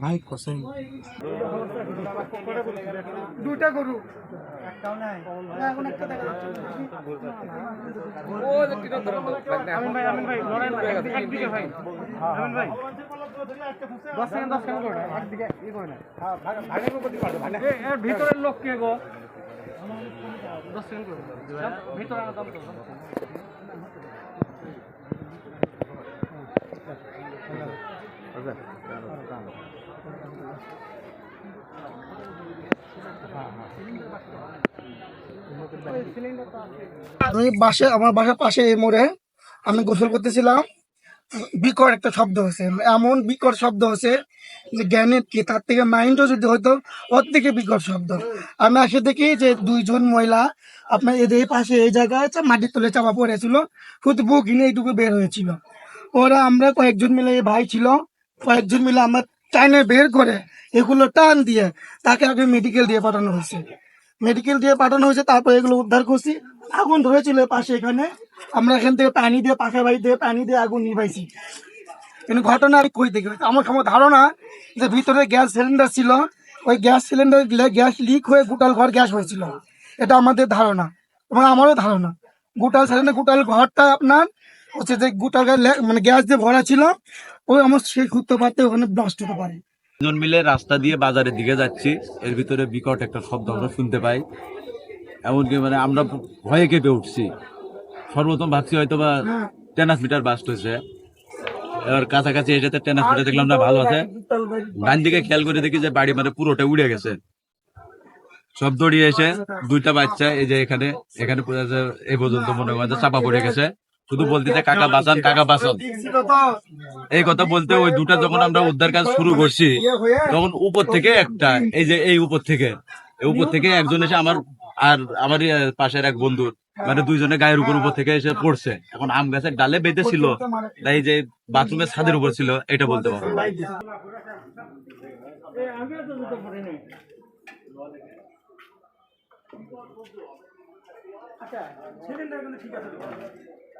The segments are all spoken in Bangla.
ভাই কসম দুটা গরু। না, এখন একটা দেখা যাচ্ছে। আমিন ভাই আমিন ভাই লড়াই না একদিকে একদিকে ভাই। আমিন ভাই। দশ সেকেন্ড দশ সেকেন্ড করে একদিকে ই করে না। এ, এর ভিতরের লোক কে গো? দশ সেকেন্ড করে। ভিতরে দাম তো আমি বাসে, আমার বাসার পাশে এই মোড়ে আমি গোসল করতেছিলাম। বিকট একটা শব্দ হয়েছে, এমন বিকট শব্দ হয়েছে যে জ্ঞানের কি, তার থেকে মাইন্ডও যদি হতো, ওর থেকে বিকট শব্দ। আমি আসে দেখি যে দুইজন মহিলা আপনার এদের পাশে এই জায়গায় মাটির তলে চাপা পড়েছিল শুধু বুক হিনে এইটুকু বের হয়েছিল। ওরা আমরা কয়েকজন মিলে ভাই ছিল কয়েকজন মিলে আমার টাইনে বের করে এগুলো টান দিয়ে তাকে আগে মেডিকেল দিয়ে পাঠানো হয়েছে। মেডিকেল দিয়ে পাঠানো হয়েছে, তারপর এগুলো উদ্ধার করছি। আগুন ধরেছিল পাশে এখানে। আমরা এখান থেকে পানি দিয়ে পাশের বাড়ি দিয়ে পানি দিয়ে আগুন নিভাইছি। কিন্তু ঘটনা আমি কই হয়েছে। আমার সময় ধারণা যে ভিতরে গ্যাস সিলিন্ডার ছিল। ওই গ্যাস সিলিন্ডার গ্যাস লিক হয়ে গোটাল ঘর গ্যাস হয়েছিল। এটা আমাদের ধারণা এবং আমারও ধারণা। গোটাল সিলিন্ডার, গোটাল ঘরটা আপনার হচ্ছে যে গোটাল মানে গ্যাস দিয়ে ভরা ছিল ওই আমার সেই সূত্রপাতে ওখানে ব্লাস্ট হতে পারে। তিনজন মিলে রাস্তা দিয়ে বাজারের দিকে যাচ্ছি। এর ভিতরে বিকট একটা শব্দ আমরা শুনতে পাই। এমনকি মানে আমরা ভয়ে কেঁপে উঠছি। সর্বপ্রথম ভাবছি হয়তো বা টেনাস মিটার বাস্ট হয়েছে। এবার কাছাকাছি এসে টেনাস মিটার দেখলাম না ভালো আছে। ডান দিকে খেয়াল করে দেখি যে বাড়ি মানে পুরোটা উড়ে গেছে। সব দড়িয়ে এসে দুইটা বাচ্চা এই যে এখানে এখানে এ পর্যন্ত মনে হয় চাপা পড়ে গেছে। শুধু বলতেছে কাকা বাঁচান কাকা বাঁচান। এই কথা বলতে ওই দুটা যখন আমরা উদ্ধার কাজ শুরু করছি তখন উপর থেকে একটা এই যে এই উপর থেকে এই উপর থেকে একজন এসে আমার আর আমার পাশের এক বন্ধুর মানে দুইজনে গায়ের উপর উপর থেকে এসে পড়ছে। এখন আম গাছের ডালে বেঁধে ছিল তাই যে বাথরুমের ছাদের উপর ছিল এটা বলতে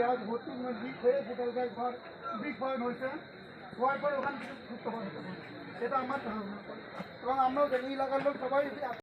ও থেকে সুস্থ এটা আমার ধারণা। এবং আমরাও এলাকার লোক সবাই